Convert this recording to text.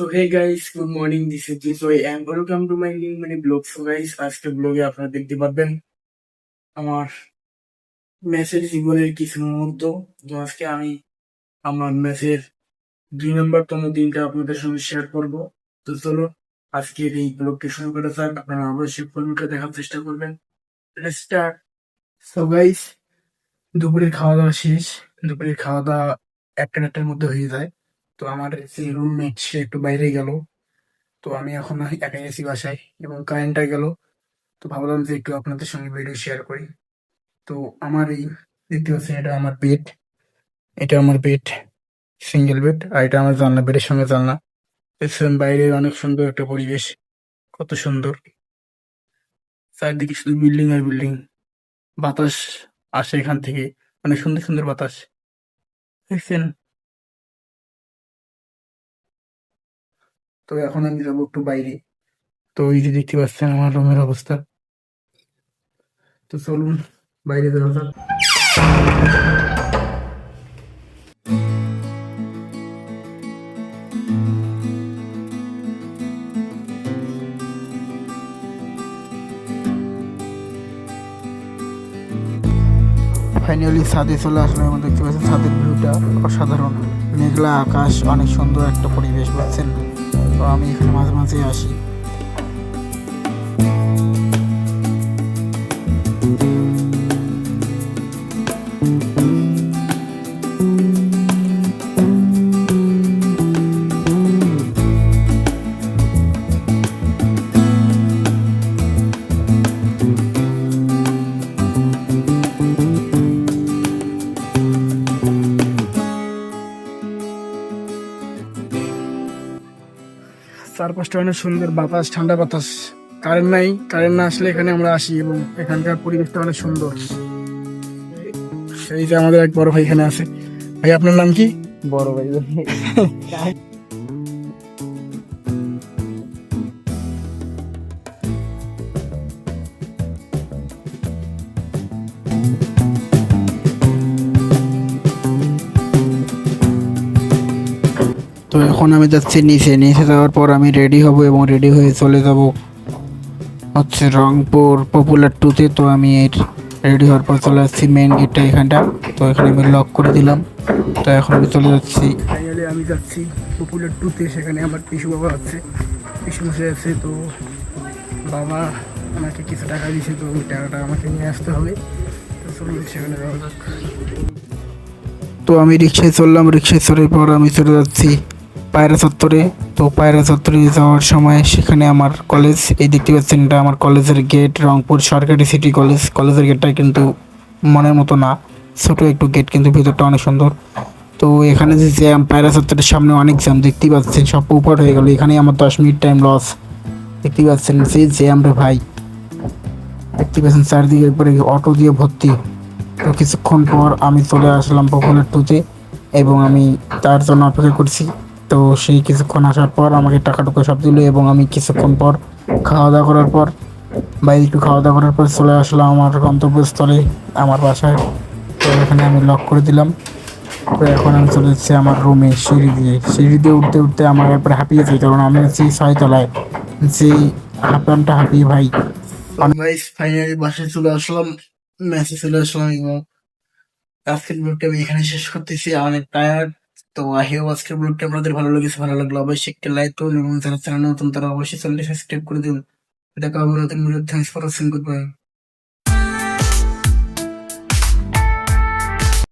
So hey guys good morning this is Jisoi and welcome to my new মানে blog so guys আজকে ব্লগে আপনারা দেখতে পারবেন আমার মেসের জীবনের কিছু মুহূর্ত। তো আজকে আমি আমার মেসের দুই নম্বর তম দিনটা আপনাদের সঙ্গে শেয়ার করব। তো চলো আজকের এই ব্লগটি শুরু করা যাক। আপনারা অবশ্যই ফোনটা দেখার চেষ্টা করবেন। স্টার্ট সো গাইস দুপুরের খাওয়া দাওয়া শেষ। দুপুরের খাওয়া দাওয়া একটা একটার মধ্যে হয়ে যায়। তো আমার যে রুমমেট সে একটু বাইরে গেল। তো আমি এখন একাই আছি বাসায় এবং কারেন্টটা গেল। তো ভাবলাম যে একটু আপনাদের সঙ্গে ভিডিও শেয়ার করি। তো আমার এই দেখতে পাচ্ছেন এটা আমার বেড এটা আমার বেড সিঙ্গেল বেড আর এটা আমার জানলা বেডের সঙ্গে জানলা। দেখছেন, বাইরে অনেক সুন্দর একটা পরিবেশ। কত সুন্দর। চারদিকে শুধু বিল্ডিং আর বিল্ডিং। বাতাস আসে এখান থেকে। অনেক সুন্দর সুন্দর বাতাস। দেখছেন তো এখন আমি যাব একটু বাইরে। তো এই যে দেখতে পাচ্ছেন আমার রুমের অবস্থা। তো চলুন, বাইরে যাওয়া যাক। ফাইনালি ছাদে চলে আসলাম এবং দেখতে পাচ্ছেন ছাদের ভিউটা অসাধারণ। মেঘলা আকাশ, অনেক সুন্দর একটা পরিবেশ পাচ্ছেন তো আমি এখানে মাঝে মাঝেই আসি। চারপাশটা অনেক সুন্দর, বাতাস, ঠান্ডা বাতাস। কারেন্ট নাই কারেন্ট না আসলে এখানে আমরা আসি এবং এখানকার পরিবেশটা অনেক সুন্দর। সেই যে আমাদের এক বড় ভাই এখানে আছে। ভাই, আপনার নাম কি? বড় ভাই। তো এখন আমি যাচ্ছি নিচে। নিচে যাওয়ার পর আমি রেডি হব এবং রেডি হয়ে চলে যাব হচ্ছে রংপুর পপুলার টুতে তো। আমি এর রেডি হওয়ার পর চলে যাচ্ছি মেন গেটটা এখানটা। তো এখানে আমি লক করে দিলাম। তো এখন আমি চলে যাচ্ছি। ফাইনালি আমি যাচ্ছি পপুলার টুতে সেখানে আমার পিসু বাবা আছে। পিসু মশাই আছে তো বাবা আমাকে কিছু টাকা দিয়েছে তো ওই টাকাটা আমাকে নিয়ে আসতে হবে। তো চলুন সেখানে যাওয়া যাক। তো আমি রিক্সায় চললাম। রিক্সায় চড়ার পর আমি চলে যাচ্ছি। পায়রা চত্বরে। তো পায়রা চত্বরে যাওয়ার সময় সেখানে আমার কলেজ এই দেখতে পাচ্ছেন এটা আমার কলেজের গেট রংপুর সরকারি সিটি কলেজ কলেজের গেটটা কিন্তু মনের মতো না। ছোট একটু গেট কিন্তু ভিতরটা অনেক সুন্দর। তো এখানে যে জ্যাম পায়রা চত্বরের সামনে অনেক জ্যাম দেখতেই পাচ্ছেন, সব উপর হয়ে গেল। এখানে আমার দশ মিনিট টাইম লস দেখতেই পাচ্ছেন সেই জ্যাম রে ভাই। দেখতে পাচ্ছেন চারদিকে একবারে অটো দিয়ে ভর্তি। তো কিছুক্ষণ পর আমি চলে আসলাম পপুলার টুতে এবং আমি তার জন্য অপেক্ষা করছি। তো সেই কিছুক্ষণ আসার পর আমাকে টাকা টুকু সব দিল এবং আমি কিছুক্ষণ পর খাওয়া দাওয়া করার পর বাইরে একটু খাওয়া দাওয়া করার পর চলে আসলাম আমার গন্তব্যস্থলে, আমার বাসায়। তো এখানে আমি লক করে দিলাম। তো এখন আমি চলে যাচ্ছি আমার রুমে সিঁড়ি দিয়ে। সিঁড়ি দিয়ে উঠতে উঠতে আমার একবার হাঁপিয়ে যাই, কারণ আমি আছি ছয়তলায়। যে হাঁপানটা হাঁপিয়ে ভাই। ভাই ফাইনালি বাসায় চলে আসলাম মেসে চলে আসলাম এবং আজকের ব্লগটা আমি এখানে শেষ করতেছি। অনেক টায়ার্ড তো আহিও আজকের ব্লগটা আপনাদের ভালো লেগেছে, ভালো লাগল অবশ্যই একটা লাইক করুন এবং যারা চ্যানেল নতুন তারা অবশ্যই চ্যানেলটি সাবস্ক্রাইব করে দিন। দেখা হবে নতুন video thanks for watching good bye